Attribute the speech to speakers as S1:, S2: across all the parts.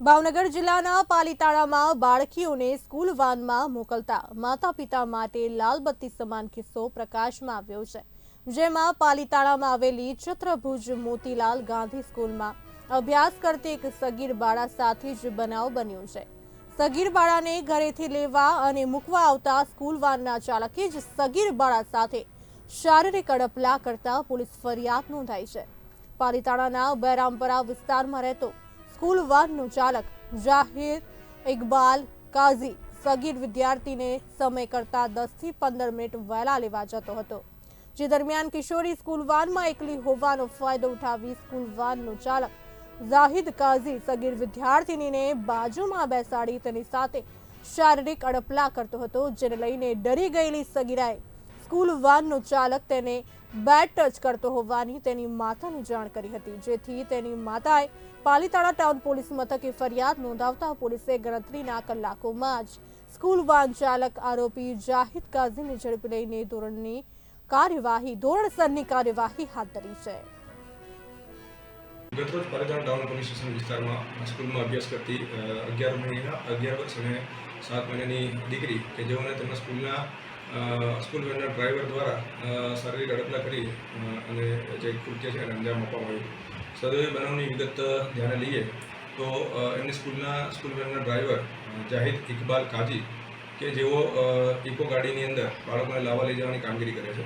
S1: ભાવનગર જિલ્લાના પાલીતાણામાં બાળકીઓને સ્કૂલ વાનમાં મોકલતા માતા પિતા માટે લાલબત્તી સમાન કિસ્સો પ્રકાશમાં આવ્યો છે. જેમાં પાલીતાણામાં આવેલી છત્રભુજ મોતીલાલ ગાંધી સ્કૂલમાં અભ્યાસ કરતી એક સગીર બાળા સાથે જ બનાવ બન્યો છે. સગીર બાળાને ઘરેથી લેવા અને મૂકવા આવતા સ્કૂલ વાનના ચાલકે જ સગીર બાળા સાથે શારીરિક અડપલા કરતા પોલીસ ફરિયાદ નોંધાઈ છે. પાલીતાણાના બહેરામપરા વિસ્તારમાં રહેતો સ્કૂલ વાનનો ચાલક જાહિર ઇકબાલ કાઝી સગીર વિદ્યાર્થીને સમય કરતા દસથી પંદર મિનિટ વહેલા લેવા જતો હતો. જે દરમિયાન કિશોરી સ્કૂલ વાનમાં એકલી હોવાનો ફાયદો ઉઠાવી સ્કૂલ વાનનો ચાલક જાહિદ કાઝી સગીર વિદ્યાર્થીનીને બાજુમાં બેસાડી તેની સાથે શારીરિક અડપલા કરતો હતો, જેને લઈને ડરી ગયેલી સગીરાએ સ્કૂલ વાનનો ચાલક તેને બેડ ટચ કરતો હોવાની તેની માતાને જાણ કરી હતી. જેથી તેની માતાએ પાલીતાણા ટાઉન પોલીસ મથકે ફરિયાદ નોંધાવતા પોલીસે ગણતરીના કલાકોમાં જ સ્કૂલ વાહન ચાલક આરોપી જાહિદ કાઝીને ઝડપી લઈને ધોરણની કાર્યવાહી ધોરણસરની કાર્યવાહી હાથ ધરી છે.
S2: ગતરોજ પાલીતાણા ટાઉન પોલીસ સ્ટેશન વિસ્તારમાં સ્કૂલમાં અભ્યાસ કરતી અગિયાર મહિના, અગિયાર વર્ષ અને સાત મહિનાની દીકરી કે જેઓને તેમના સ્કૂલના સ્કૂલ વેનના ડ્રાઈવર દ્વારા શારીરિક અડપલા કરી અને જે કૃત્ય છે એને અંજામ આપવામાં આવ્યું. સદવે બનાવની વિગત ધ્યાને લઈએ, તો એમની સ્કૂલના, સ્કૂલ વેનના ડ્રાઈવર જાહિદ ઇકબાલ કાજી, કે જેઓ ઇકો ગાડીની અંદર બાળકોને લાવવા લઈ જવાની કામગીરી કરે છે.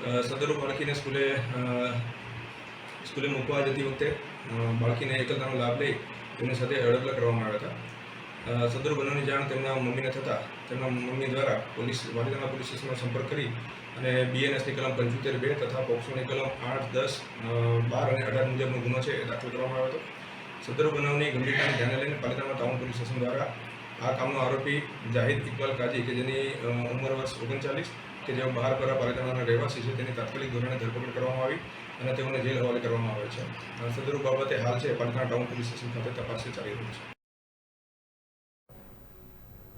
S2: સદરૂપ સદરુ બાળકીને સ્કૂલે સ્કૂલે મૂકવા જતી વખતે બાળકીને એકલતાનો લાભ લઈ તેમની સાથે અડપલા કરવામાં આવ્યા હતા. સદરુ બનાવની જાણ તેમના મમ્મીને થતાં તેમના મમ્મી દ્વારા પોલીસ વાલીદાના પોલીસ સ્ટેશનનો સંપર્ક કરી અને બીએનએસની કલમ પંચોતેર બે તથા પોક્સોની કલમ આઠ, દસ બાર અને અઢાર મુજબનો ગુનો છે એ દાખલ કરવામાં આવ્યો હતો. સદર બનાવની ગંભીરતાને ધ્યાને લઈને પાલિતાણા ટાઉન પોલીસ સ્ટેશન દ્વારા આ કામનો આરોપી જાહિદ ઇકબાલ કાજી, કે જેની ઉંમર વર્ષ ઓગણચાલીસ, કે જેઓ બહાર પર પાલિતાણાના રહેવાસી છે, તેની તાત્કાલિક ધોરણે ધરપકડ કરવામાં આવી અને તેઓને જેલ હવાલે કરવામાં આવે છે. સદરૂપ બાબતે હાલ છે પાલિતાણા ટાઉન પોલીસ સ્ટેશન ખાતે તપાસ ચાલી રહી છે.